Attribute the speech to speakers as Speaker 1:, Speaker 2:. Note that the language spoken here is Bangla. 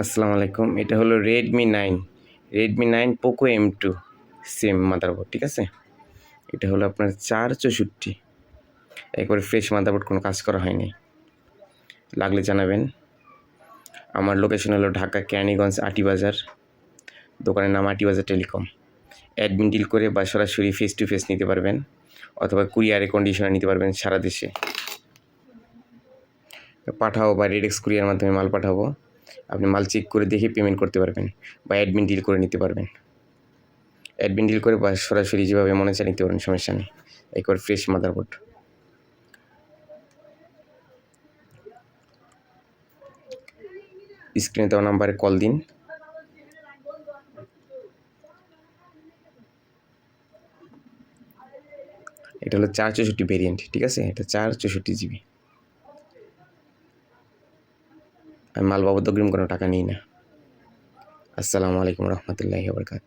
Speaker 1: আসসালামু আলাইকুম। এটা হলো Redmi nine Redmi nine Poco M two same motherboard ঠিক আছে? এটা হলো আপনার চার চৌষট্টি। একবারে ফ্রেশ মাদারবোর্ড কোনো কাজ করা হয়নি। লাগলে জানাবেন। আমার লোকেশন হলো ঢাকা ক্যানিগঞ্জ আটিবাজার দোকানের নাম আটিবাজার টেলিকম। অ্যাডমিন ডিল করে বা সরাসরি ফেস টু ফেস নিতে পারবেন, অথবা কুরিয়ারে কন্ডিশনে নিতে পারবেন সারা দেশে। পাঠাও বা রেডেক্স কুরিয়ার মাধ্যমে মাল পাঠাবো। আপনি মাল চেক করে দেখে পেমেন্ট করতে পারবেন বা অ্যাডমিন ডিল করে নিতে পারবেন। অ্যাডমিন ডিল করে বা সরাসরি যেভাবে মনে চায় নিতে পারবেন, সমস্যা নেই। একবার ফ্রেশ মাদারবোর্ড স্ক্রিনে দেওয়া নাম্বারে কল দিন। এটা হলো চার চৌষট্টি ভেরিয়েন্ট ঠিক আছে? এটা চার চৌষট্টি জিবি আমি মাল বাবদ অগ্রিম কোনো টাকা নিই না। আসসালামু আলাইকুম রহমতুল্লাহি বরকাত